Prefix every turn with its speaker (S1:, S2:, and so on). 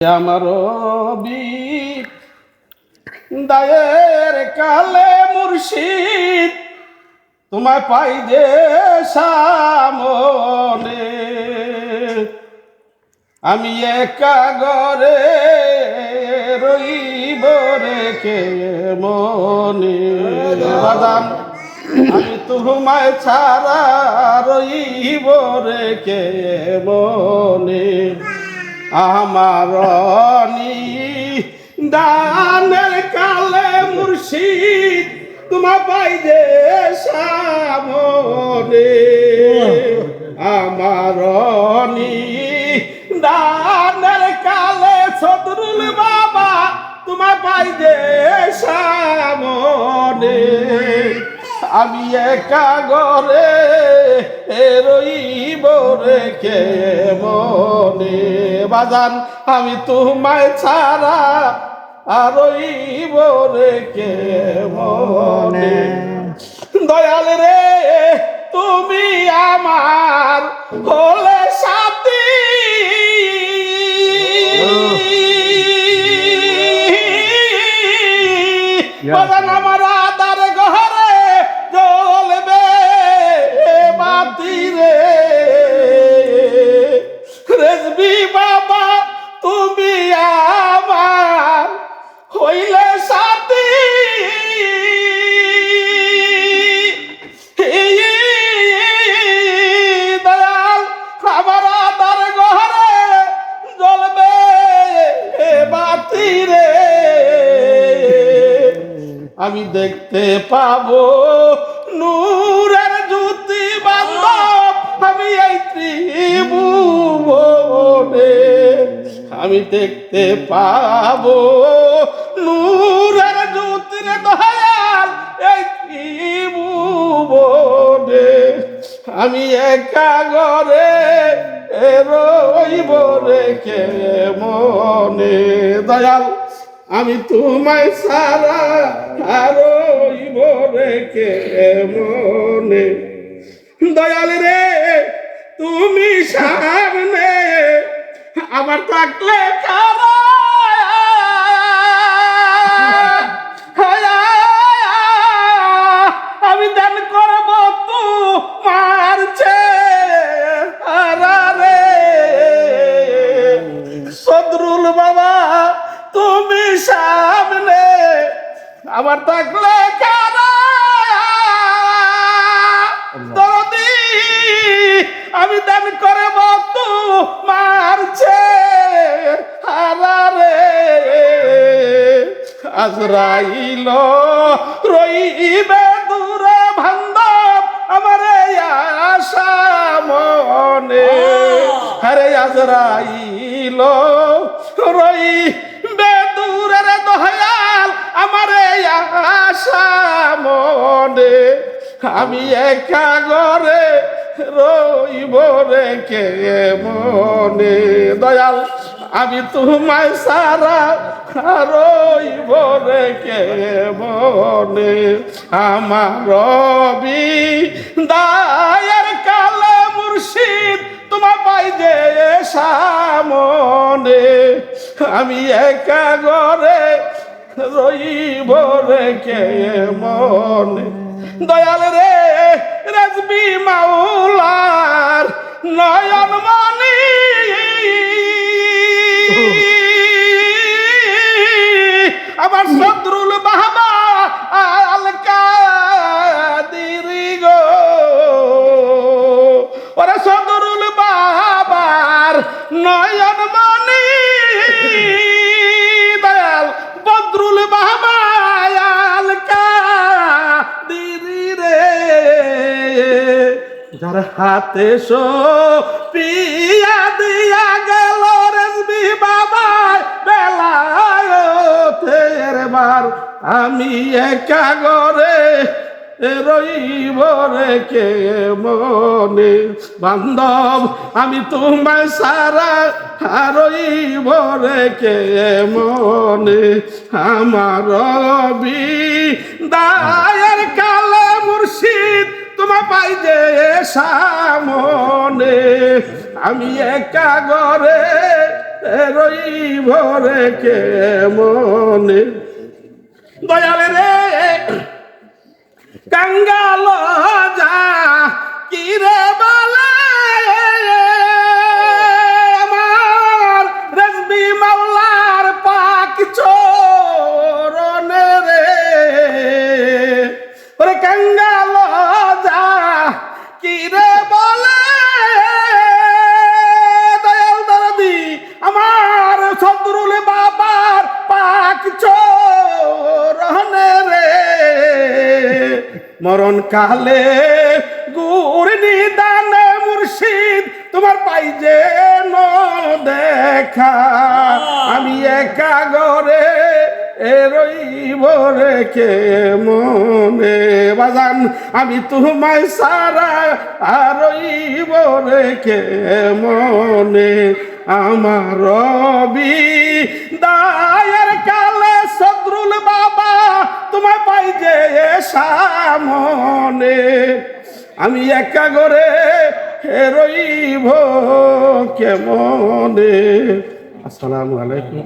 S1: আমার দায়ের কালে মুর্শিদ, তোমায় পাই যে সামনে। আমি একা গরে রইব রেখে মনে? বাদাম, আমি তোমায় ছাড়া রইব রেখে মনে? আমার দানের কালে মুর্শিদ, তোমা পাই যে সামনে আমার দানের কালে সদরুল বাবা, তোমা পাই যে আমি একা গরে রইব রেখে মনে? বাজান, আমি তোমায় ছাড়া আর রইব রেখে মনে? দয়াল রে, তুমি আমার হলে রে আমি দেখতে পাবো নূরের জ্যোতি বান্ধব আমি এই ত্রিভুবনে। আমি দেখতে পাবো নূরের জ্যোতির দয়াল এই ত্রিভুবনে। আমি একা ঘরে রইব মনে দয়াল? আমি তোমায় সারা আরইব রেখে মনে? দয়াল রে, তুমি সামনে আমার থাকলে খারাপ সদরুল বাবা তুমি সামনে আমার থাকলে আমি দান করে তু মারছে রে আজরাইল রইবে দূরে ভান্দব আমারে আশা মনে। হরে আজরাইল রই বেদূরের দয়াল আমারে আশা মনে। আমি একা ঘরে রইব রেখে মনে। দয়াল, আমি তোমায় সারা রইব রেখে মনে। আমার রবি দায়ের কালে মুর্শিদ তোমার পাই যে সামনে আমি একা ঘরে রইব রেখে মনে? দয়াল রে, রাজবি মাওলার নয়ন মনি। আমার শত্রুল বাবা আল কাদিরি গো। ওরে শত্রুল বাবার নয়ন মনি। হাতে সো পিয়া দিয়া গেল রেজবি বাবা বেলায়তের বার। আমি একা ঘরে রইব রেখে মনে? বান্ধব, আমি তোমায় সারা রইব রেখে মনে? আমার দায়ের কালে মুর্শিদ তোমার পাই যে সামনে আমি একা ঘরে রই ভরে কে মনে দয়ালে রে, কাঙ্গাল যা, কি রে বলে? মরণ কালে গুড় নিদানে মুর্শিদ তোমার পাই যে দেখা। আমি একা গরে কে মনে? বাজান আমি তোমায় সারা আর রইব কে মনে? আমার রবি দায়ের কালে সদরুল বাবা তোমায় পাই যে সামনে আমি একা করে রইব কেমনে? আসসালামু আলাইকুম।